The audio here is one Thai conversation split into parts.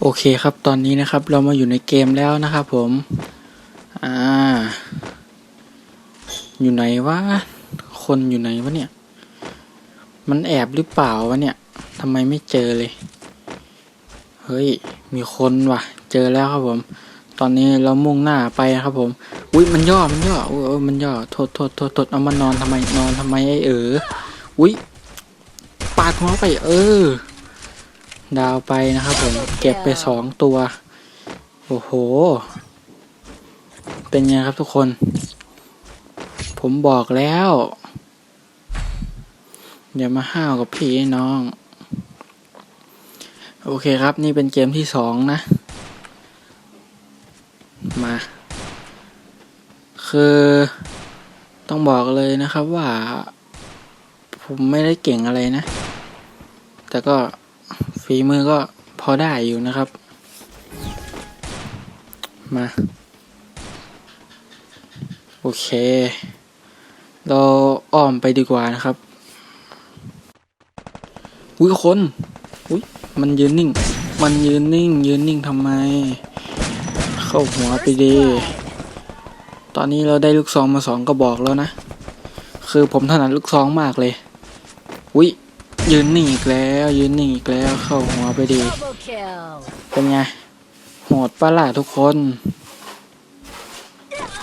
โอเคครับตอนนี้นะครับเรามาอยู่ในเกมแล้วนะครับผม อ่า อยู่ไหนวะ คนอยู่ไหนวะเนี่ย มันแอบหรือเปล่าวะเนี่ยทำไมไม่เจอเลย เฮ้ย มีคนว่ะ เจอแล้วครับผม ตอนนี้เรามุ่งหน้าไปครับผม อุ้ยมันย่อ มันย่ออุ้ยเออมันย่อ โทษโทษโทษโทษเอามานอนทำไมนอนทำไมไอ้เออ อุ้ยปาดหัวไปเออ ดาวไปนะครับผมเก็บไปสองตัว โอ้โห เป็นไงครับทุกคน ผมบอกแล้ว อย่ามาห้าวกับพี่น้อง โอเคครับนี่เป็นเกมที่สองนะ มา คือต้องบอกเลยนะครับว่า ผมไม่ได้เก่งอะไรนะ แต่ก็ ฝีมือก็พอได้อยู่นะครับ มา โอเค เราอ้อมไปดีกว่านะครับอุ้ยคนอุ้ยมันยืนนิ่ง มันยืนนิ่ง ยืนนิ่งทำไม เข้าหัวไปดี ตอนนี้เราได้ลูกซองมาสองกระบอกแล้วนะ คือผมถนัดลูกซองมากเลย อุ้ย ยืนหนิ่งอีกแล้ว ยืนหนิ่งอีกแล้วเข้าหัวไปดีเป็นไงโหดปะล่ะทุกคน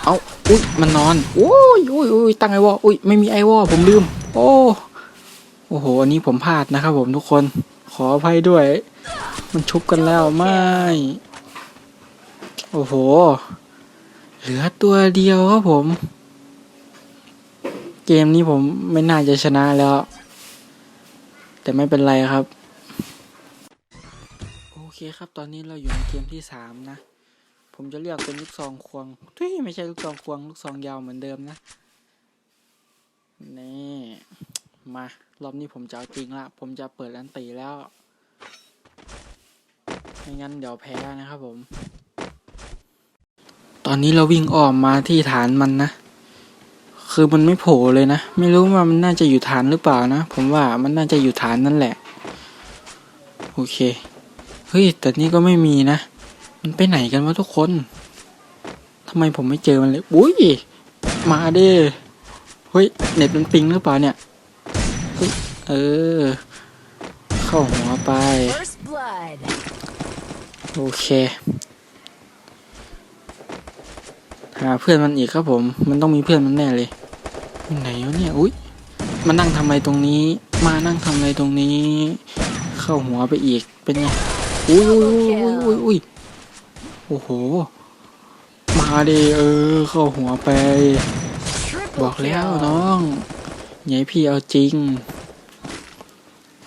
เอาอุ้ยมันนอนโอ้ยอุ้ยอุ้ยตั้งไอวออุ้ยไม่มีไอวอผมลืม โอ้โอ้โหอันนี้ผมพลาดนะครับผมทุกคน ขออภัยด้วย มันชุบกันแล้วไม่โอ้โห เหลือตัวเดียวครับผม เกมนี้ผมไม่น่าจะชนะแล้ว แต่ไม่เป็นไรครับ โอเคครับตอนนี้เราอยู่ในเกมที่สามนะ ผมจะเลือกเป็นลูกซองควงทุยไม่ใช่ลูกซองควง ลูกซองยาวเหมือนเดิมนะนี่มารอบนี้ผมจะเอาจริงละ ผมจะเปิดอันตีแล้วไม่งั้นเดี๋ยวแพ้นะครับผม ตอนนี้เราวิ่งออมมาที่ฐานมันนะ คือมันไม่โผล่เลยนะ ไม่รู้ว่ามันน่าจะอยู่ฐานหรือเปล่านะ ผมว่ามันน่าจะอยู่ฐานนั่นแหละ โอเค เฮ้ย แต่นี่ก็ไม่มีนะ มันไปไหนกันวะทุกคนทำไมผมไม่เจอมันเลย อุ้ย มาเด้เฮ้ย เน็ตมันปิงหรือเปล่าเนี่ยเฮ้ยเออ เข้าหัวไป First blood. โอเคหาเพื่อนมันอีกครับผม มันต้องมีเพื่อนมันแน่เลย อยู่ไหนวะเนี่ย อุ้ยมานั่งทำอะไรตรงนี้ มานั่งทำอะไรตรงนี้ เข้าหัวไปอีก เป็นไง อุ้ยอุ้ยอุ้ยอุ้ยอุ้ยโอ้โห มาดิเออ เข้าหัวไป บอกแล้วน้องอย่าให้พี่เอาจริง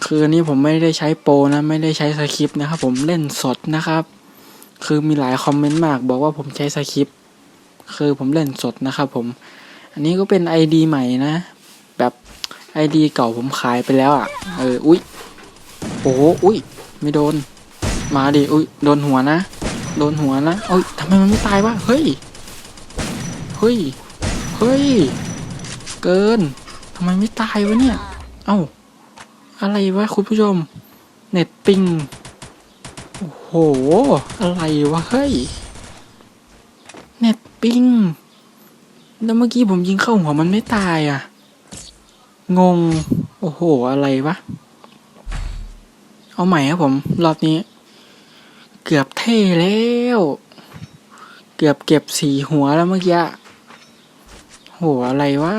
คือนนี้ผมไม่ได้ใช้โปรนะ ไม่ได้ใช้สคริปต์นะครับ ผมเล่นสดนะครับ คือมีหลายคอมเมนต์มาก บอกว่าผมใช้สคริปต์ คือผมเล่นสดนะครับผม อันนี้ก็เป็นไอดีใหม่นะ แบบไอดีเก่าผมขายไปแล้วอะ เออ อุ้ยโอ้อุ้ย ไม่โดน มาดิ อุ้ย โดนหัวนะ โดนหัวนะเอ้ยทำไมมันไม่ตายวะ เฮ้ย เฮ้ย เฮ้ย เกิน ทำไมไม่ตายวะเนี่ย เอ้า อะไรวะคุณผู้ชม เน็ตปิง โอ้โห อะไรวะ เฮ้ย เน็ตปิง แล้วเมื่อกี้ผมยิงเข้าหัวมันไม่ตายอะ งง โอ้โห อะไรวะ เอาใหม่ครับผม รอบนี้ เกือบเท่แล้ว เกือบเก็บสีหัวแล้วเมื่อกี้โห อะไรวะ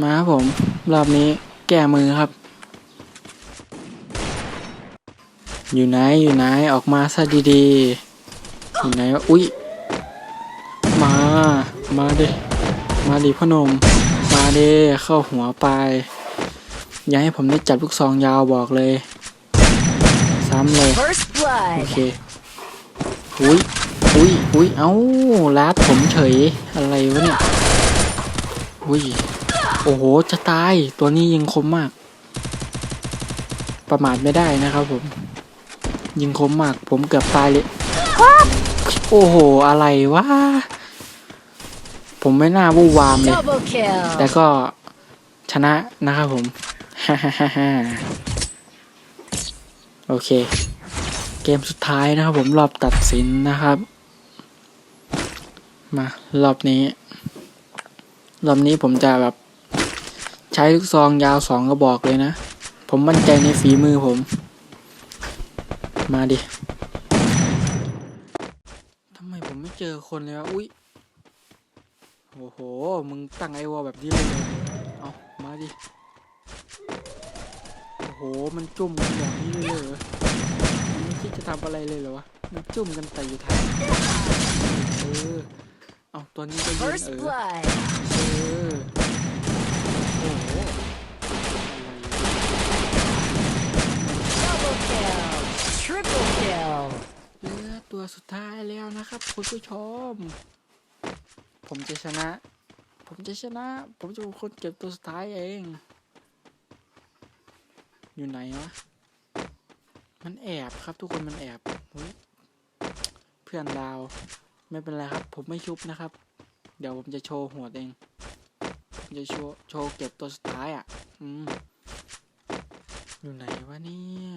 มาครับผม รอบนี้แก้มือครับ อยู่ไหน อยู่ไหน ออกมาซะดีๆ อยู่ไหนวะอุ๊ยา มาดิ มาดิพ่อหนม มาดิเข้าหัวไป อย่าให้ผมได้จับลูกซองยาวบอกเลย ซ้ำเลย First โอ blood. เค อุ้ย อุ้ย อุ้ย เอ้าลาดผมเฉย อะไรวะเนี่ย อุ้ย โอ้โห จะตาย ตัวนี้ยิงคมมาก ประมาทไม่ได้นะครับผม ยิงคมมาก ผมเกือบตายเลยโอ้โห อะไรวะ ผมไม่น่าวู่วามเลย Double kill. แต่ก็ชนะนะครับผมฮ่าฮ่าฮ่าฮ่าโอเค เกมสุดท้ายนะครับผมรอบตัดสินนะครับ มารอบนี้ รอบนี้ผมจะแบบ ใช้ลูกซองยาวสองกระบอกเลยนะ ผมมั่นใจในฝีมือผม มาดิทำไมผมไม่เจอคนเลยวะ อุ๊ย โอ้โห มึงตั้งไอวอลแบบนี้เลยเหรอเอามาดิ โอ้โห มันจุ่มกันแบบนี้เลยเหรอมันไม่คิดจะทำอะไรเลยเหรอวะ มันจุ่มกันแต่อยู่ท้ายเออ เอาตัวนี้ก็ยืน First เออ blood. เออโอ้โห Double kill. Triple kill. เหลือตัวสุดท้ายแล้วนะครับคุณผู้ชม ผมจะชนะ ผมจะชนะ ผมจะเป็นคนเก็บตัวสุดท้ายเอง อยู่ไหนวะ มันแอบครับทุกคนมันแอบเพื่อนดาว ไม่เป็นไรครับ ผมไม่ชุบนะครับ เดี๋ยวผมจะโชว์หัวเองผมจะโชว์โชว์เก็บตัวสุดท้ายอะ อืม อยู่ไหนวะเนี่ย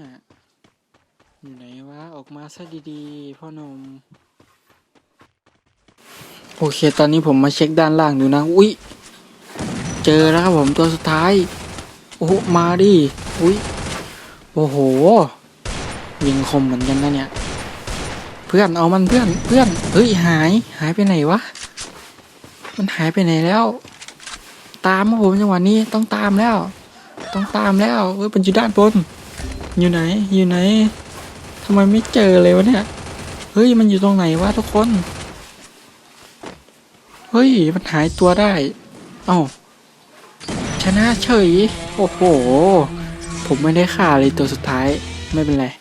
อยู่ไหนวะ ออกมาซะดีๆพ่อหนุ่ม โอเค ตอนนี้ผมมาเช็คด้านล่างดูนะ อุ๊ยเจอแล้วครับผมตัวสุดท้าย โอ้โหมาดิ อุ๊ยโอ้โห ยิงคมเหมือนกันนะเนี่ย เพื่อนเอามันเพื่อน เพื่อน เฮ้ยหาย หายไปไหนวะ มันหายไปไหนแล้ว ตามครับผมจังหวะนี้ต้องตามแล้ว ต้องตามแล้ว เฮ้ยมันอยู่ด้านบน อยู่ไหน อยู่ไหนทำไมไม่เจอเลยวะเนี่ย เฮ้ย มันอยู่ตรงไหนวะทุกคน เฮ้ย มันหายตัวได้ เอ้า ชนะเฉย โอ้โห ผมไม่ได้ฆ่าเลยตัวสุดท้าย ไม่เป็นไร